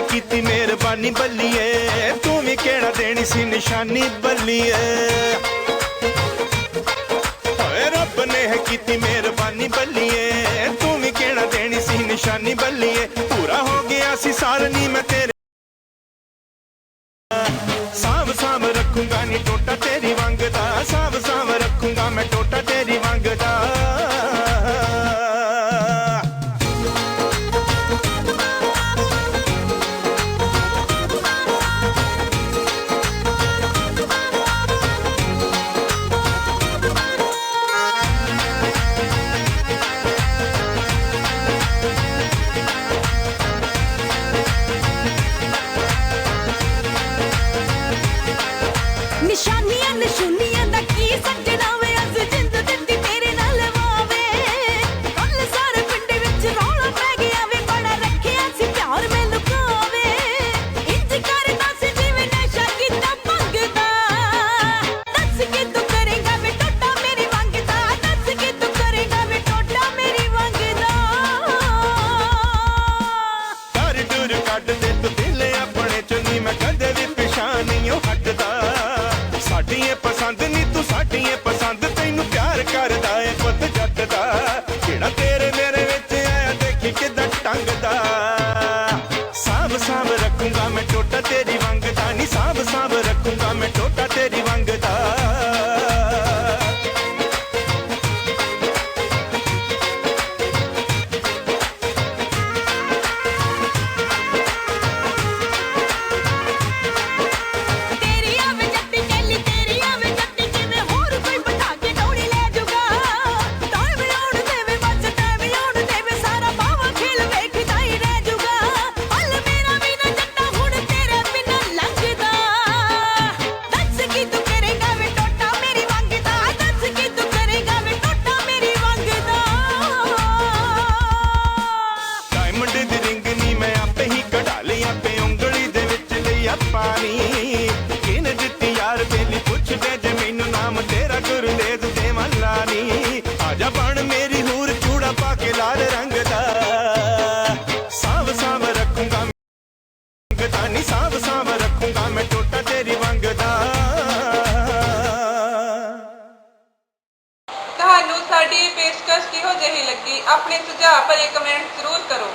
ਕੀਤੀ ਮਿਹਰਬਾਨੀ ਬੱਲੀਏ। ਤੂੰ ਵੀ ਕਿਹੜਾ ਦੇਣੀ ਸੀ ਨਿਸ਼ਾਨੀ ਬੱਲੀਏ। ਓਏ ਰੱਬ ਨੇ ਹੈ ਕੀਤੀ ਮਿਹਰਬਾਨੀ ਬੱਲੀਏ। ਤੂੰ ਵੀ ਕਿਹੜਾ ਦੇਣੀ ਸੀ ਨਿਸ਼ਾਨੀ ਬੱਲੀਏ। ਪੂਰਾ ਹੋ ਗਿਆ ਸੀ ਸਾਲ ਨੀ ਮੈਂ ਤੇਰੇ ਸਾਂਭ ਸਾਂਭ ਰੱਖੂੰਗਾ ਨੀ ਨਿਸ਼ਾਨੀਆਂ, ਨਿਸ਼ੂਨੀਆਂ ਦਾ ਕੀ ਸੱਜਣਾ ਵੇ? ਅਸ ਜਿੰਦ ਦਿੱਤੀ ਤੇਰੇ ਨਾਲ ਵਾਵੇ। ਕੱਲ ਸਾਰੇ ਪਿੰਡ ਵਿੱਚ ਰੌਲਾ ਪੈ ਗਿਆ ਵੇ। ਬੜਾ ਰੱਖਿਆ ਸੀ ਪਿਆਰ ਮੈਂ ਲੁਕਾਵੇ। ਇੰਜ ਕਰਦਾ ਸੀ ਜਿਵੇਂ ਨਸ਼ਾ ਕੀਤਾ ਮੰਗਦਾ। ਦੱਸ ਕੇ ਤੂੰ ਕਰੇਗਾ ਵੇ ਟੋਟਾ ਮੇਰੀ ਮੰਗਦਾ ਦੱਸ ਕੇ ਤੂੰ ਕਰੇਗਾ ਵੇ ਟੋਟਾ ਮੇਰੀ ਮੰਗਦਾ ਕਰ ਡੁਰ ਕੱਢ ਦੇ ਸਾਡੀਆਂ ਪਸੰਦ ਨਹੀਂ ਤੂੰ ਸਾਡੀਆਂ ਪਸੰਦ ਤੈਨੂੰ ਪਿਆਰ ਕਰਦਾ ਏ ਪੁੱਤ ਜੱਟ ਦਾ ਕਿਹੜਾ ਤੇਰੇ ਮੇਰੇ ਵਿੱਚ ਆਇਆ, ਦੇਖੀ ਕਿਦਾਂ ਟੰਗਦਾ। ਤੇਰਾ ਗੁਰਦੇਵ ਦੇਵਾਂ ਲਾਣੀ ਆਜਾ ਬਣ ਮੇਰੀ ਹੂਰ, ਚੂੜਾ ਪਾ ਕੇ ਲਾਲ ਰੰਗ ਦਾ। ਸਾਂਭ ਸਾਂਭ ਰੱਖੂੰਗਾ ਮੰਗਦਾ ਨੀ ਸਾਂਭ ਸਾਂਭ ਰੱਖੂੰਗਾ ਮੈਂ, ਟੋਟਾ ਤੇਰੀ ਵਾਂਗ ਤੁਹਾਨੂੰ ਸਾਡੀ ਪੇਸ਼ਕਸ਼ ਕਿਹੋ ਜਿਹੀ ਲੱਗੀ? ਆਪਣੇ ਸੁਝਾਅ ਭਰੇ ਕਮੈਂਟ ਜ਼ਰੂਰ ਕਰੋ।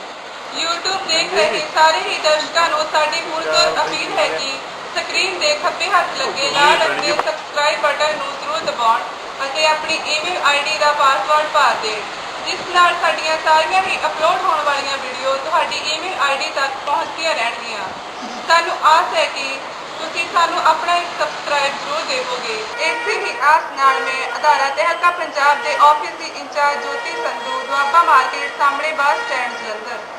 YouTube ਦੇਖ ਰਹੇ ਸਾਰੇ ਹੀ ਦਰਸ਼ਕਾਂ ਨੂੰ ਸਾਡੀ ਪੁਰਜ਼ੋਰ ਅਪੀਲ ਹੈ ਕਿ ਸਕਰੀਨ ਦੇ ਖੱਬੇ ਹੱਥ ਲੱਗੇ ਲਾਲ ਰੰਗ ਦੇ ਸਬਸਕ੍ਰਾਈਬ ਬਟਨ ਨੂੰ ਜ਼ਰੂਰ ਦਬਾਉਣ ਅਤੇ ਆਪਣੀ ਈਮੇਲ ਆਈਡੀ ਦਾ ਪਾਸਵਰਡ ਭਰ ਦੇਣ। ਜਿਸ ਨਾਲ ਸਾਡੀਆਂ ਸਾਰੀਆਂ ਹੀ ਅਪਲੋਡ ਹੋਣ ਵਾਲੀਆਂ ਵੀਡੀਓ ਤੁਹਾਡੀ ਈਮੇਲ ਆਈਡੀ ਤੱਕ ਪਹੁੰਚਦੀਆਂ ਰਹਿਣਗੀਆਂ। ਸਾਨੂੰ ਆਸ ਹੈ ਕਿ ਤੁਸੀਂ ਸਾਨੂੰ ਆਪਣਾ ਇੱਕ ਸਬਸਕ੍ਰਾਈਬ ਜ਼ਰੂਰ ਦੇਵੋਗੇ। ਇਸੇ ਹੀ ਆਸ ਨਾਲ ਮੈਂ ਅਧਾਰਾ ਤਹਿਲਕਾ ਪੰਜਾਬ ਦੇ ਆਫਿਸ ਦੀ ਇੰਚਾਰਜ ਜੋਤੀ ਸੰਧੂ ਦੁਆਬਾ ਮਾਰਕੀਟ ਸਾਹਮਣੇ ਬੱਸ ਸਟੈਂਡ ਜਲੰਧਰ